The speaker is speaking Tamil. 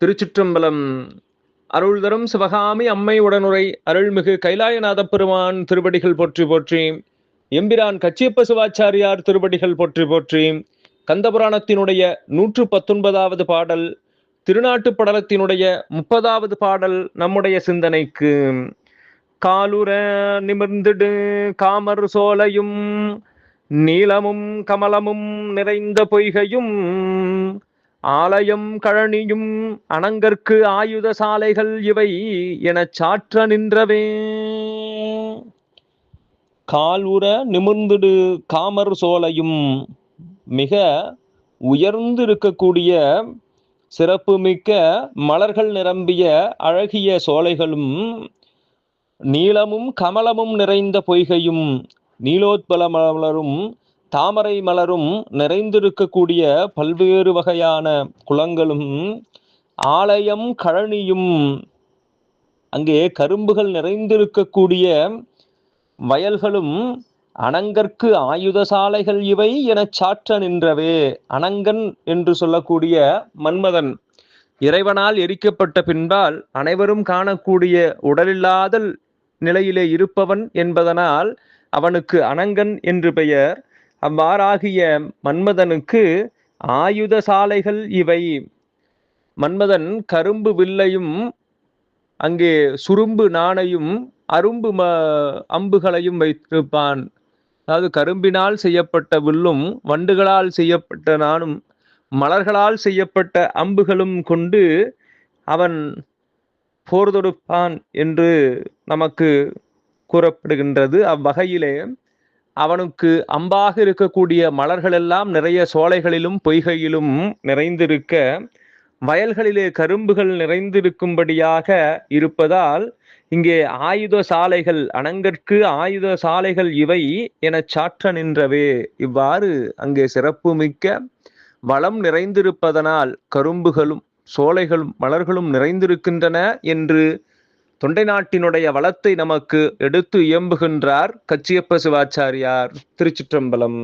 திருச்சிற்றம்பலம். அருள்தரும் சிவகாமி அம்மை உடனுரை அருள்மிகு கைலாயநாத பெருமான் திருவடிகள் போற்றி போற்றி எம்பிரான் கச்சியப்ப சிவாச்சாரியார் திருவடிகள் போற்றி போற்றி கந்தபுராணத்தினுடைய நூற்று பத்தொன்பதாவது பாடல் திருநாட்டு படலத்தினுடைய முப்பதாவது பாடல் நம்முடைய சிந்தனைக்கு. காலுற நிமிர்ந்திடு காமர் சோலையும் நீலமும் கமலமும் நிறைந்த பொய்கையும் ஆலயம் கழனியும் அணங்கற்கு ஆயுத சாலைகள் இவை எனச் சாற்ற நின்றவே. கால் உற நிமிர்ந்திடு காமர் சோலையும் மிக உயர்ந்து இருக்கக்கூடிய சிறப்புமிக்க மலர்கள் நிரம்பிய அழகிய சோலைகளும் நீளமும் கமலமும் நிறைந்த பொய்கையும் நீலோத்பல மலரும் தாமரை மலரும் நிறைந்திருக்கக்கூடிய பல்வேறு வகையான குளங்களும் ஆலயம் கழனியும் அங்கே கரும்புகள் நிறைந்திருக்கக்கூடிய வயல்களும் அனங்கற்கு ஆயுத சாலைகள் இவை எனச் சாற்ற நின்றவே. அனங்கன் என்று சொல்லக்கூடிய மன்மதன் இறைவனால் எரிக்கப்பட்ட பின்பால் அனைவரும் காணக்கூடிய உடலில்லாதல் நிலையிலே இருப்பவன் என்பதனால் அவனுக்கு அனங்கன் என்று பெயர். அவ்வாறாகிய மன்மதனுக்கு ஆயுத சாலைகள் இவை. மன்மதன் கரும்பு வில்லையும் அங்கே சுரும்பு நாணையும் அரும்பு ம அம்புகளையும் வைத்திருப்பான். அதாவது கரும்பினால் செய்யப்பட்ட வில்லும் வண்டுகளால் செய்யப்பட்ட நானும் மலர்களால் செய்யப்பட்ட அம்புகளும் கொண்டு அவன் போர் தொடுப்பான் என்று நமக்கு கூறப்படுகின்றது. அவ்வகையிலே அவனுக்கு அம்பாக இருக்கக்கூடிய மலர்கள் எல்லாம் நிறைய சோலைகளிலும் பொய்கையிலும் நிறைந்திருக்க வயல்களிலே கரும்புகள் நிறைந்திருக்கும்படியாக இருப்பதால் இங்கே ஆயுத சாலைகள் அணங்கற்கு ஆயுத சாலைகள் இவை எனச் சாற்ற நின்றவே. இவ்வாறு அங்கே சிறப்புமிக்க வளம் நிறைந்திருப்பதனால் கரும்புகளும் சோலைகளும் மலர்களும் நிறைந்திருக்கின்றன என்று தொண்டை நாட்டினுடைய வளத்தை நமக்கு எடுத்து இயம்புகின்றார் கச்சியப்ப சிவாச்சாரியார் திருச்சிற்றம்பலம்.